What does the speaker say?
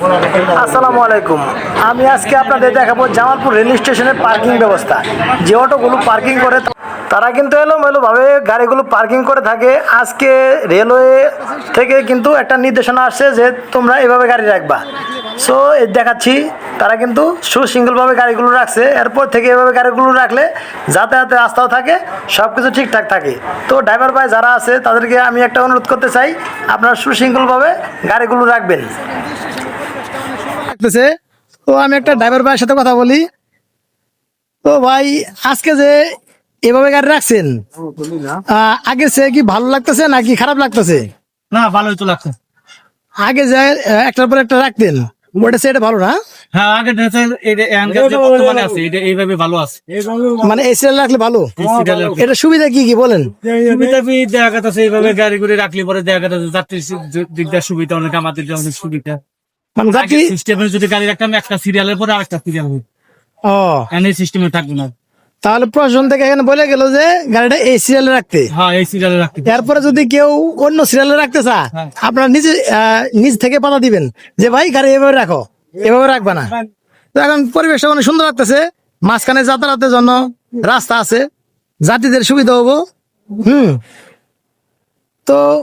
আসসালামু আলাইকুম। আমি আজকে আপনাদের দেখাবো জামালপুর রেল স্টেশনের পার্কিং ব্যবস্থা। যে অটোগুলো পার্কিং করে, তারা কিন্তু এলোমেলোভাবে গাড়িগুলো পার্কিং করে থাকে। আজকে রেলওয়ে থেকে কিন্তু একটা নির্দেশনা আসছে যে তোমরা এভাবে গাড়ি রাখবা। সো দেখাচ্ছি, তারা কিন্তু সুশৃঙ্খলভাবে গাড়িগুলো রাখছে। এরপর থেকে এভাবে গাড়িগুলো রাখলে যাতায়াতের রাস্তাও থাকে সব কিছু ঠিকঠাক থাকে। তো ড্রাইভার ভাই যারা আছে, তাদেরকে আমি একটা অনুরোধ করতে চাই, আপনারা সুশৃঙ্খলভাবে গাড়িগুলো রাখবেন। লাগতেছে। তো আমি একটা ড্রাইভার ভাইয়ের সাথে কথা বলি। তো ভাই আজকে যে এভাবে গাড়ি রাখছেন আগে সে কি ভালো লাগতেছে নাকি খারাপ লাগতেছে? না ভালোই তো লাগছে। আগে যে একটার পর একটা রাখতেন ওটা সেটা ভালো না? হ্যাঁ আগে বর্তমানে আছে এটা এইভাবে ভালো আছে। মানে রাখলে ভালো? এটা সুবিধা কি কি বলেন? সুবিধা বি দেখা যাচ্ছে এইভাবে গাড়ি করে রাখলে পরে দেখা যাচ্ছে যাত্রীর দিক দিয়ে সুবিধা অনেক আমাদের অনেক সুবিধা। মানে যাত্রী সিস্টেমে যদি গাড়ি রাখতাম একটা সিরিয়ালের পরে আরেকটা সিরিয়াল হবে ও। এই সিস্টেমে থাকবে না। তাহলে প্রশাসন থেকে এখানে বলে গেল যে গাড়িটা এই সিরিয়ালে রাখতে। হ্যাঁ এই সিরিয়ালে রাখতে। এরপরে যদি কেউ অন্য সিরিয়ালে রাখতে চা হ্যাঁ। আপনারা নিজে নিজ থেকে পাতা দিবেন যে ভাই গাড়ি এভাবে রাখো। এভাবে রাখবা না। তো এখন পরিবেশটা অনেক সুন্দর লাগতেছে। মাঝখানে যাতায়াতের জন্য রাস্তা আছে। যাত্রীদের সুবিধা হব। হুম। তো